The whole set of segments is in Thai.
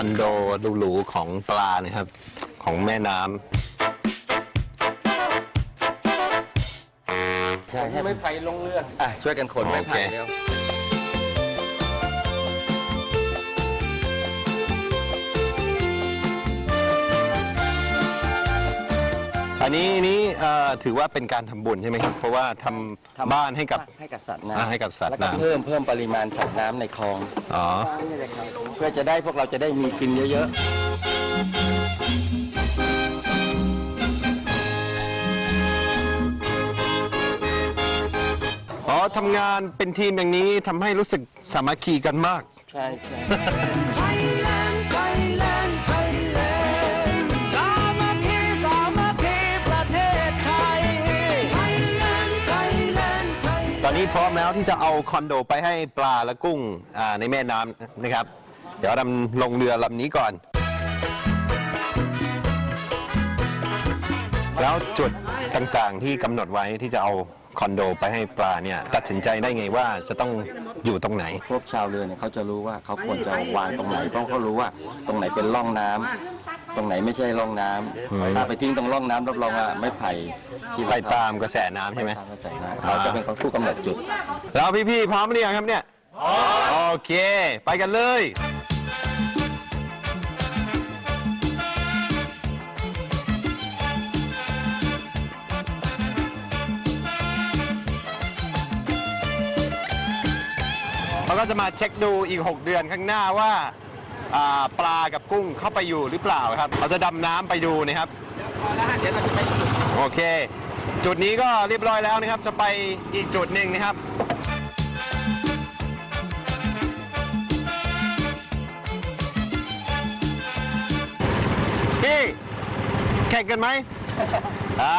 อนโดหรูๆของปลานะครับ ของแม่น้ำใช่ให้ไม่ไฟลงเรืออะช่วยกันขนไม้ไผ่โอเคเร็ว อันนี้นี่เอ่อถือว่าเป็นการทำบุญใช่ไหมครับ เพราะว่าทำบ้านให้กับ ให้กับสัตว์อ่าน้ำให้กับสัตว์แล้วก็น้ำ เพิ่มเพิ่มปริมาณสัตว์น้ำในคลองอ๋อ เพื่อจะได้พวกเราจะได้มีกินเยอะอ๋อทำงานเป็นทีมอย่างนี้ทำให้รู้สึกสามัคคีกันมาก ๆ ใช่ใช่ นี้พร้อมแล้วที่จะเอาคอนโดไปให้ปลาและกุ้งในแม่น้ำนะครับ เดี๋ยวดำลงเรือลำนี้ก่อน แล้วจุดต่างๆที่กำหนดไว้ที่จะเอาคอนโดไปให้ปลาเนี่ยตัดสินใจได้ไงว่าจะต้องอยู่ตรงไหน พวกชาวเรือเนี่ยเขาจะรู้ว่าเขาควรจะวางตรงไหนเพราะเขารู้ว่าตรงไหนเป็นร่องน้ำตรงไหนไม่ใช่ร่องน้ำถ้าไปทิ้งตรงร่องน้ำรับรองว่าไม่ไผ่ที่ไปตามกระแสน้ำใช่ไหม ตามกระแสน้ำเขาจะเป็นคนผู้กำหนดจุด แล้วพี่ๆพร้อมหรือยังครับเนี่ย โอเค ไปกันเลยเร ก็จะมาเช็คดูอีก 6 เดือนข้างหน้าว่าอ่าปลากับกุ้งเข้าไปอยู่หรือเปล่าครับ เราจะดำน้ำไปดูนะครับ โอเค จุดนี้ก็เรียบร้อยแล้วนะครับ จะไปอีกจุดหนึ่งนะครับ พี่แข่งกันไหม อ่า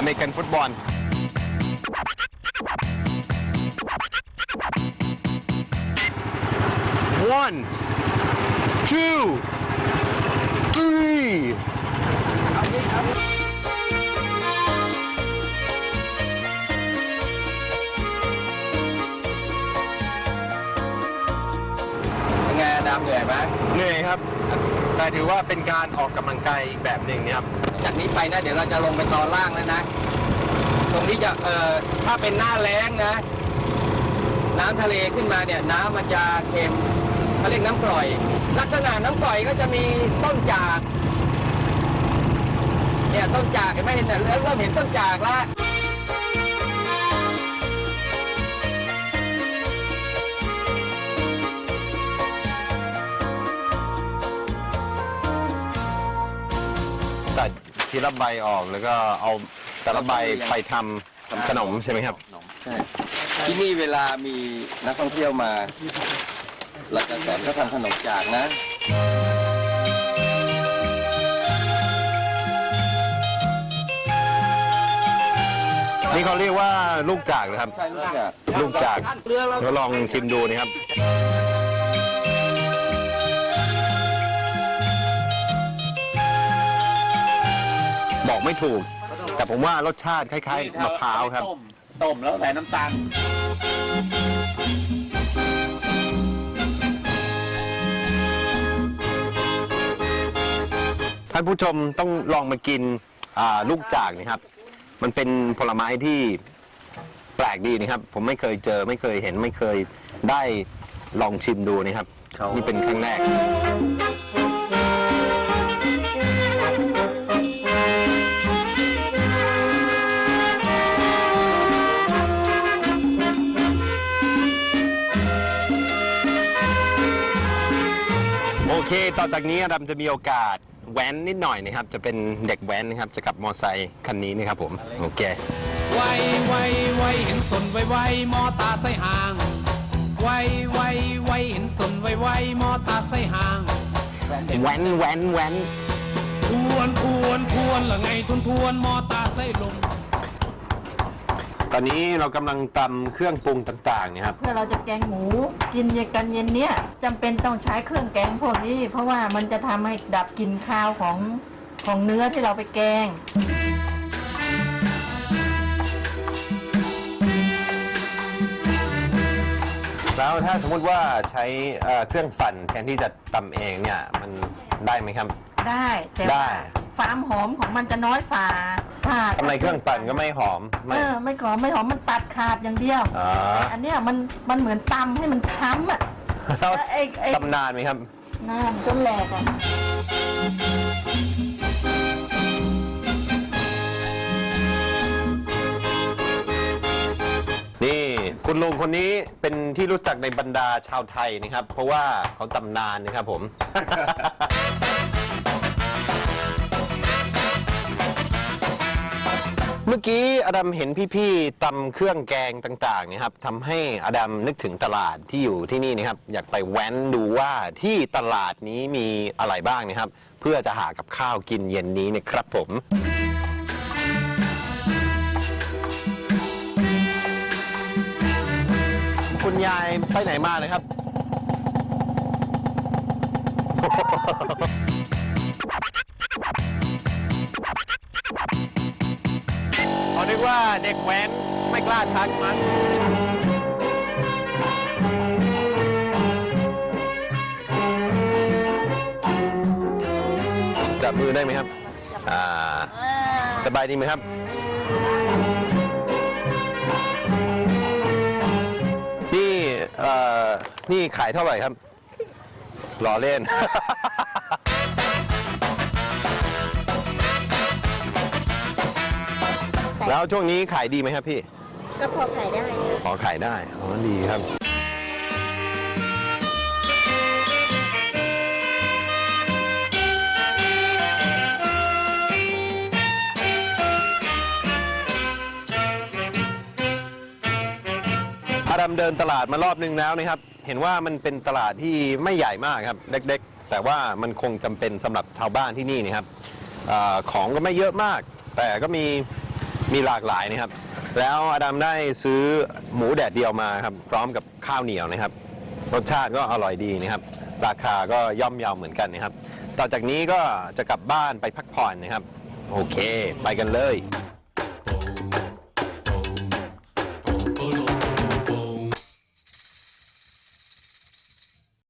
อเมริกันฟุตบอล one two three เป็นไงดำเหนื่อยไหมเหนื่อยครับ แต่ถือว่าเป็นการออกกำลังกายอีกแบบหนึ่งนะครับ จากนี้ไปนะเดี๋ยวเราจะลงไปตอนล่างแล้วนะ ตรงที่จะเอ่อถ้าเป็นหน้าแล้งนะ น้ำทะเลขึ้นมาเนี่ยน้ำมันจะเค็มเขาเรียกน้ำกร่อย ลักษณะน้ำกร่อยก็จะมีต้นจากเนี่ยต้นจากเห็นไหมเห็นแต่เริ่มเห็นต้นจากแล้ว ทีละใบออกแล้วก็เอาแต่ละใบไปทำขนมใช่ไหมครับ ใช่ที่นี่เวลามีนักท่องเที่ยวมา เราจะสอนเขาทำขนมจากนะ นี่เขาเรียกว่าลูกจากนะครับ ใช่ลูกจาก ลูกจากเราลองชิมดูนะครับ บอกไม่ถูก แต่ผมว่ารสชาติคล้ายๆมะพร้าวครับ ต้มต้มแล้วใส่น้ำตาลท่านผู้ชมต้องลองมากินอ่าลูกจากนะครับ มันเป็นผลไม้ที่แปลกดีนะครับ ผมไม่เคยเจอไม่เคยเห็นไม่เคยได้ลองชิมดูนะครับเขานี่นี่เป็นครั้งแรก เคต่อจากนี้เราจะมีโอกาสแว้นนิดหน่อยนะครับ จะเป็นเด็กแว้นนะครับ จะขับมอไซค์คันนี้นะครับผม โอเค ไวไวไวเห็นสนไวไวมอตาไส้ห่าง ไวไวไวเห็นสนไวไวมอตาไส้ห่างแว้นแว้นแว้นทวนทวนทวนละไงทวนทวนมอตาไส้ลม ตอนนี้เรากำลังตำเครื่องปรุงต่างๆเนี่ยครับ เพื่อเราจะแกงหมูกินเย็นกันเย็นเนี้ยจำเป็นต้องใช้เครื่องแกงพวกนี้ เพราะว่ามันจะทำให้ดับกลิ่นคาวของของเนื้อที่เราไปแกง แล้วถ้าสมมุติว่าใช้เอ่อเครื่องปั่นแทนที่จะตำเองเนี่ยมันได้ไหมครับ ได้แต่ได้ว่า ความหอมของมันจะน้อยฝ่าถ้าทำไมเครื่องปั่นก็ไม่หอมไม่ เออไม่หอมไม่หอมมันตัดขาดอย่างเดียวอ๋อแต่อันเนี้ยมันมันเหมือนตำให้มันค้ำอะแล้วแล้วไอ้ไอ้ ตำนานไหมครับน้ำจนแหลกอะนี่คุณลุงคนนี้เป็นที่รู้จักในบรรดาชาวไทยนะครับ เพราะว่าเขาตำนานนะครับผม เมื่อกี้อดัมเห็นพี่ๆตำเครื่องแกงต่างๆเนี่ยครับทำให้อดัมนึกถึงตลาดที่อยู่ที่นี่นะครับ อยากไปแว้นดูว่าที่ตลาดนี้มีอะไรบ้างนะครับ เพื่อจะหากับข้าวกินเย็นนี้นะครับผม คุณยายไปไหนมานะครับ ว่าเด็กแว้นไม่กล้าทักมั้งจับมือได้ไหมครับ อ่า สบายดีไหมครับ นี่ เอ่อ นี่ขายเท่าไหร่ครับล้อเล่น แล้วช่วงนี้ขายดีไหมครับพี่ ก็พอขายได้อ๋อขายได้ อ๋อ ดีครับอาดัมเดินตลาดมารอบนึงแล้วนะครับ เห็นว่ามันเป็นตลาดที่ไม่ใหญ่มากครับ เล็กๆ แต่ว่ามันคงจำเป็นสำหรับชาวบ้านที่นี่นะครับเออของก็ไม่เยอะมาก แต่ก็มี มีหลากหลายนะครับ แล้วอดัมได้ซื้อหมูแดดเดียวมาครับ พร้อมกับข้าวเหนียวนะครับ รสชาติก็อร่อยดีนะครับ ราคาก็ย่อมเยาเหมือนกันนะครับ ต่อจากนี้ก็จะกลับบ้านไปพักผ่อนนะครับ โอเค ไปกันเลย